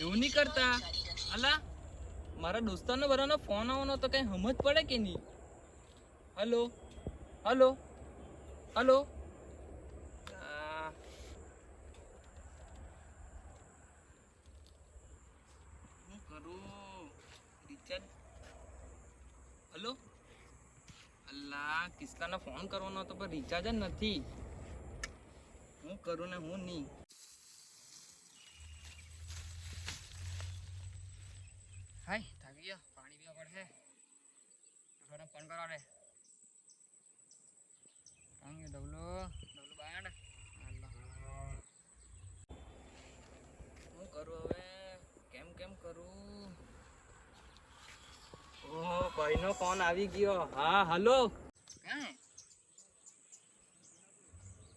એવું નહીં કરતા? અલા, મારા દોસ્તારનો બધાનો ફોન આવવાનો તો કંઈ સમજ પડે કે નહીં? હલો? હલો? હલો? હલો? અલ્લા કિસ્સાને ફોન કરવાનો હતો, પણ રિચાર્જ જ નથી. હું કરું ને હું નહીં? હાય થાકી ગયો. પાણી પીવા પડશે. થોડો ફોન કરો રે. ડબલો. ડબલો અલ્લા શું કરું હવે? કેમ કેમ કરું? ઓહો ભાઈનો ફોન આવી ગયો. હા હલો. ક્યાં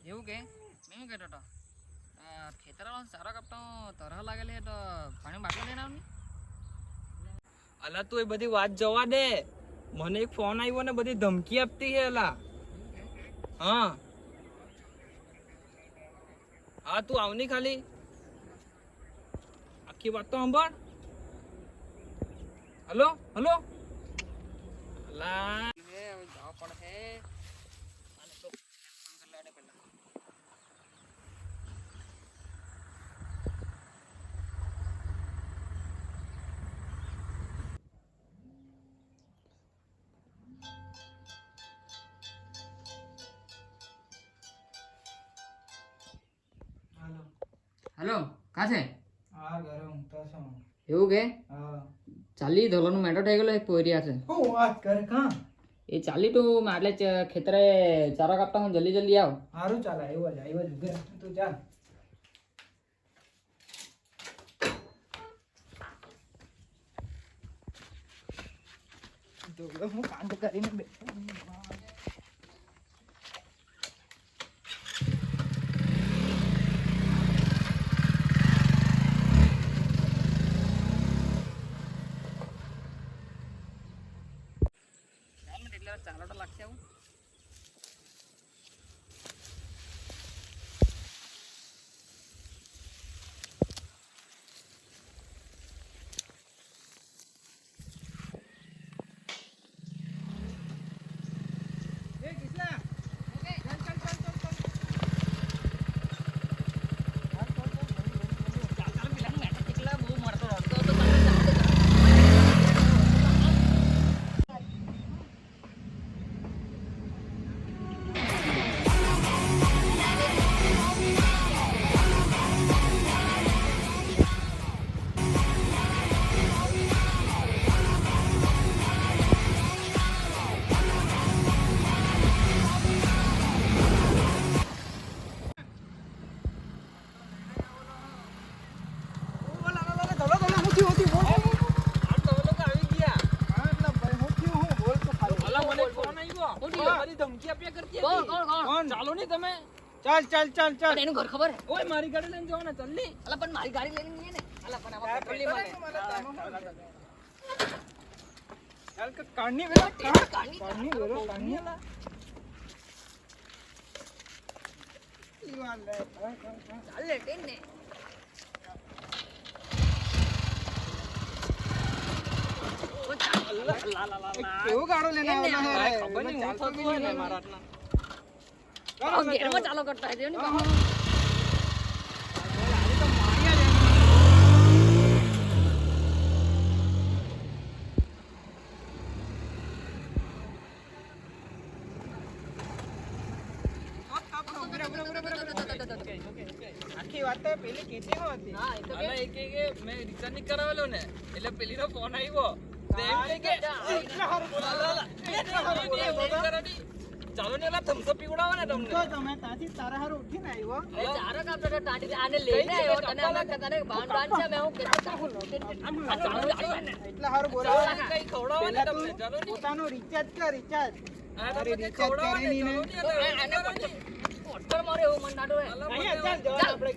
એવું કે? મેં કહેતો હતો? ખેતર સારો કપતો તરહ લાગેલી તો પાણી બાટલો લઈને આવની? અલા, તું એ બધી વાત જવા દે. મને એક ફોન આવ્યો ને બધી ધમકી આપતી છે અલા. હા. હા, તું આવની ખાલી. આખી વાત તો સાંભળ. Hello hello. અલા. પણ જવા હેલો કા છે? હા ઘરે ઊંઘતો છું. એવું કે? હા. ચાલી ધોલાનું મેટો થઈ ગયો એક પોરિયા છે. હું વાત કરે કા? એ ચાલી તું એટલે ખેતરે ચારા કાપતા હું જલ્દી જલ્દી આવ. સારું ચાલે આવ્યો જ આવ્યો જ ઉભે તું ચાલ. ઢોકળો હું કાંડ કરીને બેઠો ફોન આવ્યો કોણ થયો? બધી ધમકી આપ્યા કરતી કોણ કોણ કોણ કોણ? ચાલો ને તમે. ચાલ ચાલ ચાલ ચાલ. એનું ઘર ખબર? હે ઓય મારી ગાડી લઈને જવાના જલ્દી અલા પણ મારી ગાડી લઈને જઈએ ને. અલા પણ આમાં પેટ્રોલ નહીં ચાલ કે કાઢની વેલા કાઢની કાઢની કાઢની લા. ચાલ ટ્રેન ને ઓ ચાલ કેવો ગાડો લઈને આવેલા હે? ખબર નહીં હું થતું હોય ને મારા આટલા ગેરમાં ચાલો કરતા હે ને. આખી વાત તો પેલી કેટીમાં હતી. હા એ તો કે મેં રિટર્ન નહીં કરાવેલો ને એટલે પેલી નો ફોન આવ્યો. રિચાર્જ કર રિચાર્જ અરે મારે નાડો હે મને જવાનું આપણે